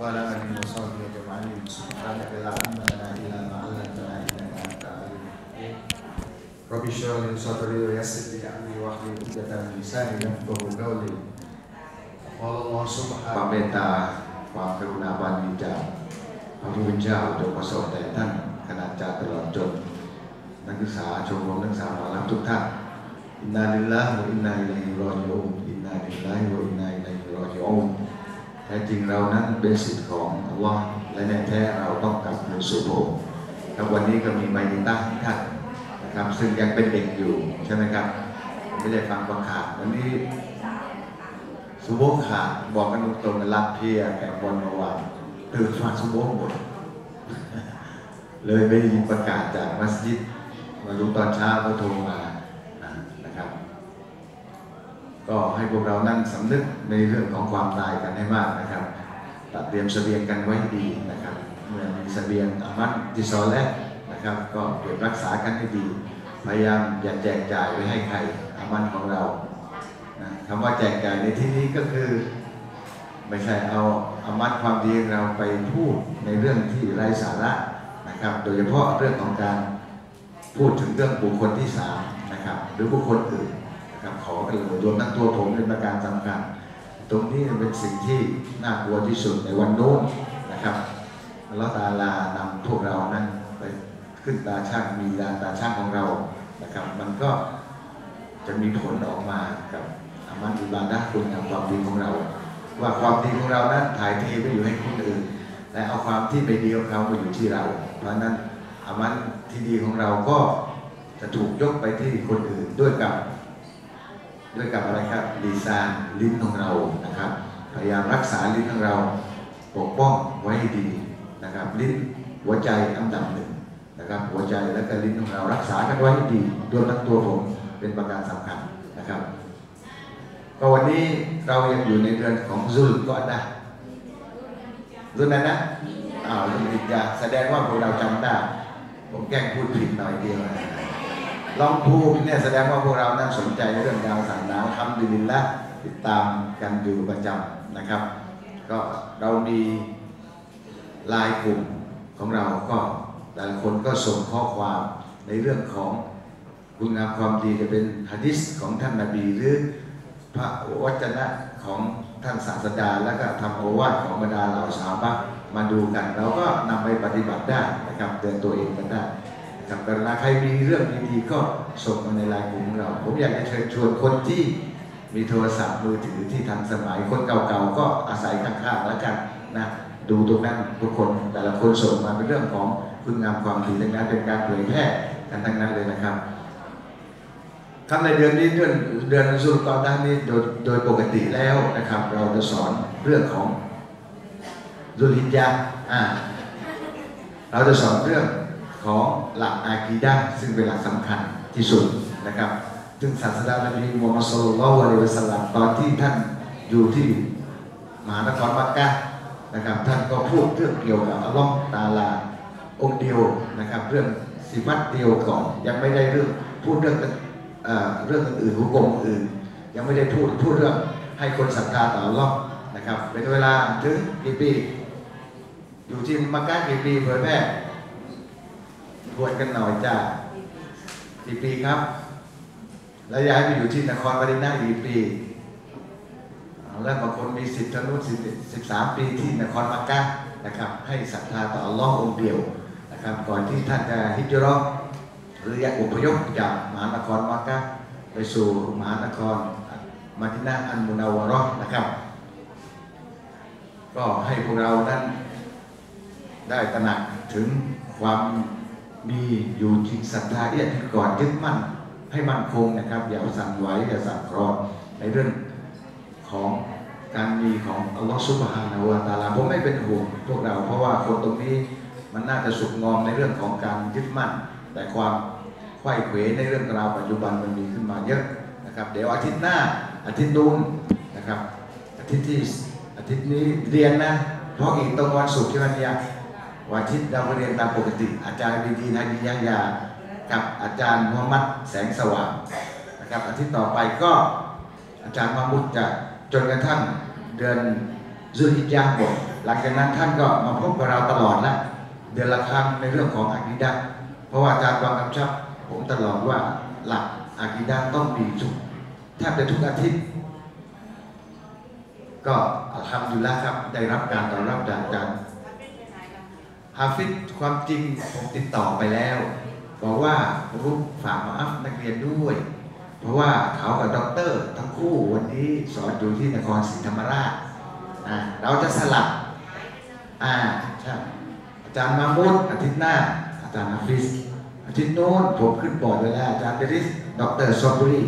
وعلى آله وصحبه أجمعين سبحانك لا علم لنا إلا ما علمتنا إنك أنت العليم الحكيم رب اشرح لي صدري ويسر لي أمري واحلل عقدة من لساني يفقهوا قولي قال الله ความ سبحانه เมตตาความกรุณาบารมีจากพระผู้เป็นเจ้าจงประสบแด่ท่านคณาจารย์ตลอดจน นักศึกษาชมรมนักศึกษาหมอลำทุกท่านอินนาลิลลาฮิวะอินนาอิลัยฮิรอญิอูนอินนาลิลลาฮิวะอินนาอิลัยฮิรอญิอูนแ ท้จริงเรานั้นเป็นสิทธิ์ของอัลลอฮ์และแน่แท้เราต้องกลับคืนสู่พระองค์ครับวันนี้ก็มีไมนิต้าท่านนะครับ ซึ่งยังเป็นเด็กอยู่ใช่ไหมครับ ไม่ได้ฟังประกาศวันนี้สุโบขาดบอกกันตรงๆรับเพียแก่บอลเมื่อวานตื่นมาสุโบหมดเลยไม่ได้ยินประกาศจากมัสยิดมารู้ตอนเช้าก็โทรมา ก็ให้พวกเรานั่นสำนึกในเรื่องของความตายกันให้มากนะครับตัดเตรียมเสบียงกันไว้ดีนะครับ เมื่อมีเสบียงอามัดที่ซอแล้วนะครับ ก็เก็บรักษากันให้ดี พยายามอย่าแจกจ่ายไปให้ใครอามันของเรานะคำว่าแจกจ่ายในที่นี้ก็คือ ไม่ใช่เอาอามัดความดีของเราไปพูดในเรื่องที่ไร้สาระนะครับ โดยเฉพาะเรื่องของการพูดถึงเรื่องบุคคลที่สามนะครับ หรือบุคคลอื่น นะครับขอกันเลยรวมทั้งตัวผมเป็นประการสำคัญ ตรงนี้เป็นสิ่งที่น่ากลัวที่สุดในวันโน้นนะครับอัลเลอฮฺตาลานำพวกเรานั้นไปขึ้นตาช่างมีดาตาช่างของเรานะครับ มันก็จะมีผลออกมากับอามันอิบาดะคุณงามความดีของเรา ว่าความดีของเรานั้นถ่ายเทไปอยู่ให้คนอื่น และเอาความที่ไม่ดีของเขามาอยู่ที่เรา เพราะฉะนั้นอามันที่ดีของเราก็จะถูกยกไปที่คนอื่นด้วยกับ ด้วยกับอะไรครับลีซานลิ้นของเรานะครับ พยายามรักษาลิ้นของเราปกป้องไว้ให้ดีนะครับ ลิ้นหัวใจอันดับหนึ่งนะครับ หัวใจและก็ลิ้นของเรารักษากันไว้ให้ดีด้วยทั้งตัวผมเป็นประการสำคัญนะครับก็วันนี้เรายังอยู่ในเดือนของซุลก็ได้รุ่นนั้นนะอ้าวรุ่นอิจยาแสดงว่าพวกเราจำได้ผมแกล้งพูดผิดหน่อยเดียวนะ ลองภูมิเนี่ยแสดงว่าพวกเรานั้นสนใจในเรื่องดาวสังดาวทำดีลินละติดตามกันอยู่ประจำนะครับ ก็เรามีไลายกลุ่มของเราก็แต่ละคนก็ส่งข้อความในเรื่องของคุณงามความดีจะเป็นฮะดิษของท่านนาบีหรือพระวจนะของท่านศาสดาแล้วก็ทำโอวาทของบรรดาเหล่าสาวบะมาดูกัน เราก็นำไปปฏิบัติได้นะครับเตือนตัวเองกันได้ นะครับกรุณาใครมีเรื่องดีๆก็ส่งมาในไลน์กลุ่มเรา ผมอยากจะเชิญชวนคนที่มีโทรศัพท์มือถือที่ทันสมัยคนเก่าๆก็อาศัยข้างๆแล้วกันนะดูตรงนั้นทุกคนแต่ละคนส่งมาเป็นเรื่องของคุณงามความดีทั้งนั้นเป็นการเผยแพร่กันทั้งนั้นเลยนะครับครับในเดือนนี้เดือนเดือนสุลกอด้านนี้โดยโดยปกติแล้วนะครับ เราจะสอนเรื่องของดุลินยาอ่าเราจะสอนเรื่อง ของหลักอากีดะซึ่งเป็นหลักสำคัญที่สุดนะครับ ซึ่งศาสดาละบีมุฮัมมัดสุลลัลลอฮุอะลิวะสลัมตอนที่ท่านอยู่ที่มหานครมักกะนะครับ ท่านก็พูดเรื่องเกี่ยวกับอัลลอฮ์ตาลาองค์เดียวนะครับ เรื่องสิฟัตเดียวก่อนยังไม่ได้เรื่องพูดเรื่องเรื่องอื่นๆหุกกลมอื่น ยังไม่ได้พูดพูดเรื่องให้คนศรัทธาต่ออัลลอฮ์นะครับเป็นเวลาถึงกี่ปีอยู่ที่มักกะกี่ปีเผยแพร่ ทวนกันหน่อยจ้ากี่ปีครับ แล้วย้ายไปอยู่ที่นครมดินากี่ปีแล้วบางคนมีสิทธิ์ทนุสิสิบสามปีที่นครมักกะนะครับ ให้ศรัทธาต่ออัลลอฮ์องค์เดียวนะครับ ก่อนที่ท่านจะฮิจเราะห์หรืออยากอพยพจากมหานครมักกะไปสู่มหานครมาดินาอันมุนาวราะนะครับ ก็ให้พวกเรานั้นได้ตระหนักถึงความ มีอยู่จริงศรัทธาเอียดที่ก่อนยึดมั่นให้มั่นคงนะครับ อย่าสั่นไหวอย่าสั่นคลอนในเรื่องของการมีของอัลลอฮฺซุบฮานะฮูวะตาลาผมไม่เป็นห่วงพวกเรา เพราะว่าคนตรงนี้มันน่าจะสุกงอมในเรื่องของการยึดมั่น แต่ความไขว้เขวในเรื่องราวปัจจุบันมันมีขึ้นมาเยอะนะครับ เดี๋ยวอาทิตย์หน้าอาทิตย์นู้นนะครับ อาทิตย์ที่อาทิตย์นี้เรียนนะเพราะอีกตรงวันศุกร์ที่วันนี้ วันอาทิตย์เราก็เรียนตามปกติ อาจารย์บีดีนาดียะยากับอาจารย์มุฮัมมัดแสงสว่างนะครับอาทิตย์ต่อไปก็อาจารย์มามุดจะจนกระทั่งเดือนซุลฮิจญาห์หมดหลังจากนั้นท่านก็มาพบกับเราตลอดล้วเดือนละครั้งในเรื่องของอากีดะเพราะว่าอาจารย์วางกำชับผมตลอดว่าหลักอากีดะต้องมีทุกแทบจะทุกอาทิตย์ ก็อัลฮัมดุลิลละครับได้รับการตอบรับจากอาจารย์ ฮาฟิดความจริงผมติดต่อไปแล้วบอกว่ารุกฝากมาอัพนักเรียนด้วย เพราะว่าเขากับด็อกเตอร์ทั้งคู่วันนี้สอนอยู่ที่นครศรีธรรมราชเราจะสลับอ่าใช่อาจารย์มามุดอาทิตย์หน้า อาจารย์นาฟิสอาทิตย์โน้นผมขึ้นบอร์ดไว้แล้วอาจารย์เดริสด็อกเตอร์ซอบรี